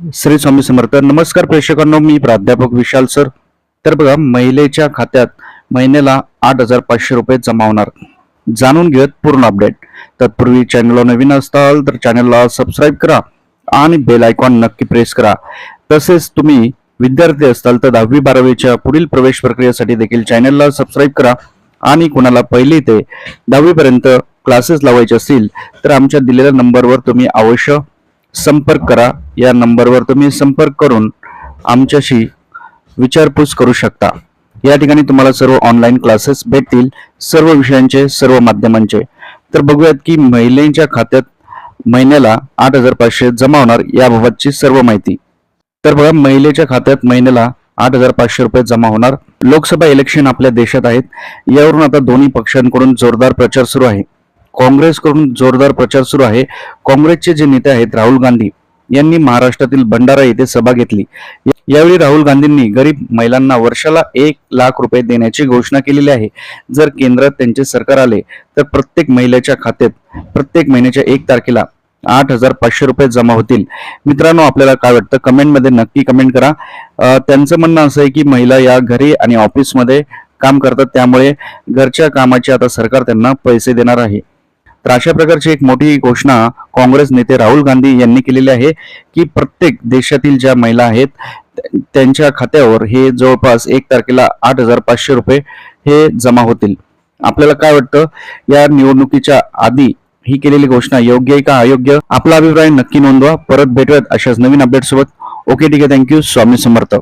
श्री स्वामी समर्थ. नमस्कार प्रेक्षकांनो मी प्राध्यापक विशाल सर. तर बघा महिलेच्या खात्यात महिन्याला आठ हजार पाचशे रुपये जमा होणार. जाणून घेऊयात पूर्ण अपडेट तत्पूर्वी चॅनलला नवीन असताल तर चॅनलला सबस्क्राईब करा आणि बेल आयकॉन नक्की प्रेस करा. तसेच तुम्ही विद्यार्थी असताल तर दहावी बारावीच्या पुढील प्रवेश प्रक्रियेसाठी देखील चॅनलला सबस्क्राईब करा. आणि कुणाला पहिली ते दहावीपर्यंत क्लासेस लावायचे असतील तर आमच्या दिलेल्या नंबरवर तुम्ही अवश्य संपर्क करा. या नंबरवर तुम्ही संपर्क करून आमच्याशी विचारपूस करू शकता. या ठिकाणी तुम्हाला सर्व ऑनलाईन क्लासेस भेटतील. सर्व विषयांचे सर्व माध्यमांचे. तर बघूयात की महिलेच्या खात्यात महिन्याला आठ हजार पाचशे जमा होणार याबाबतची सर्व माहिती. तर बघा महिलेच्या खात्यात महिन्याला आठ हजार पाचशे रुपये जमा होणार. लोकसभा इलेक्शन आपल्या देशात आहेत. यावरून आता दोन्ही पक्षांकडून जोरदार प्रचार सुरू आहे. काँग्रेसकडून जोरदार प्रचार सुरू आहे. काँग्रेसचे जे नेते आहेत राहुल गांधी यांनी महाराष्ट्रातील भंडारा येथे सभा घेतली. यावेळी राहुल गांधींनी गरीब महिलांना वर्षाला एक लाख रुपये देण्याची घोषणा केलेली आहे. जर केंद्रात त्यांचे सरकार आले तर प्रत्येक महिलेच्या खात्यात प्रत्येक महिन्याच्या एक तारखेला आठ हजार पाचशे रुपये जमा होतील. मित्रांनो आपल्याला काय वाटतं? कमेंटमध्ये नक्की कमेंट करा. त्यांचं म्हणणं असं आहे की महिला या घरी आणि ऑफिसमध्ये काम करतात. त्यामुळे घरच्या कामाचे आता सरकार त्यांना पैसे देणार आहे. तर अशा प्रकारची एक मोठी घोषणा काँग्रेस नेते राहुल गांधी यांनी केलेली आहे की प्रत्येक देशातील ज्या महिला आहेत त्यांच्या खात्यावर हे जवळपास एक तारखेला आठ हजार पाचशे रुपये हे जमा होतील. आपल्याला काय वाटतं? या निवडणुकीच्या आधी ही केलेली घोषणा योग्य आहे का अयोग्य? आपला अभिप्राय नक्की नोंदवा. परत भेटूयात अशाच नवीन अपडेट सोबत. ओके ठीक आहे. Thank you Swami Samarth.